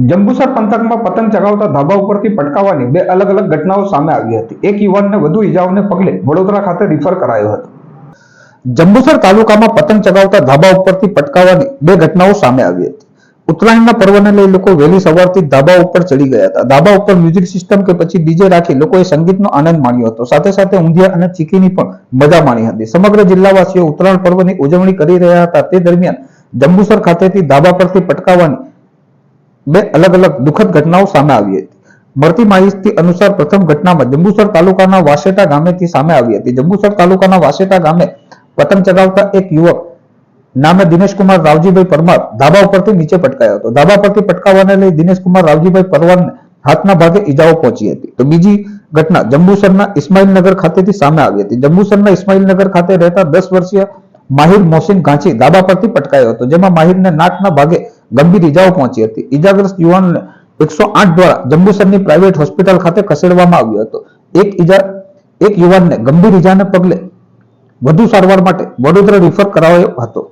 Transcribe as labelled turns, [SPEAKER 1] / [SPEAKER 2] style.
[SPEAKER 1] જંબુસર પંથકમાં પતંગ ચગાવતા ધાબા ઉપરથી પટકાવવાની બે અલગ અલગ ઘટનાઓ સામે આવી હતી. એક યુવાનને વધુ ઈજાઓને પગલે વડોદરા ખાતે રિફર કરાયો હતો. જંબુસર તાલુકામાં પતંગ ચગાવતા ધાબા ઉપરથી પટકાવવાની બે ઘટનાઓ સામે આવી હતી. ઉત્તરાયણના પર્વને લઈ લોકો વહેલી સવારથી ધાબા ઉપર ચડી ગયા હતા. ધાબા ઉપર મ્યુઝિક સિસ્ટમ કે પછી ડીજે રાખી લોકોએ સંગીતનો આનંદ માણ્યો હતો. સાથે સાથે ઊંધિયા અને ચીકીની પણ મજા માણી હતી. સમગ્ર જિલ્લાવાસીઓ ઉત્તરાયણ પર્વની ઉજવણી કરી રહ્યા હતા. તે દરમિયાન જંબુસર ખાતેથી ધાબા પરથી પટકાવવાની બે અલગ અલગ દુઃખદ ઘટનાઓ સામે આવી હતી. મળતી માહિતી અનુસાર પ્રથમ ઘટનામાં જંબુસર તાલુકાના વાસેટા ગામેથી સામે આવી હતી. જંબુસર તાલુકાના વાસેટા ગામે પતંગ ચગાવતા એક યુવક નામે દિનેશકુમાર રાવજીભાઈ પરમાર ધાબા ઉપરથી નીચે પટકાયો હતો. ધાબા પરથી પટકાવવાને લઈ દિનેશકુમાર રાવજીભાઈ પરમારને હાથના ભાગે ઈજાઓ પહોંચી હતી. તો બીજી ઘટના જંબુસરના ઇસ્માઇલનગર ખાતેથી સામે આવી હતી. જંબુસરના ઇસ્માઇલનગર ખાતે રહેતા દસ વર્ષીય માહિર મોસીન ગાંચી ધાબા પરથી પટકાયો હતો, જેમાં માહિરને નાકના ભાગે ગંભીર ઈજાઓ પહોંચી હતી. ઈજાગ્રસ્ત યુવાનને એકસો આઠ દ્વારા જંબુસરની પ્રાઇવેટ હોસ્પિટલ ખાતે ખસેડવામાં આવ્યો હતો. એક ઈજા, એક યુવાનને ગંભીર ઈજાને પગલે વધુ સારવાર માટે વડોદરા રિફર કરાયો હતો.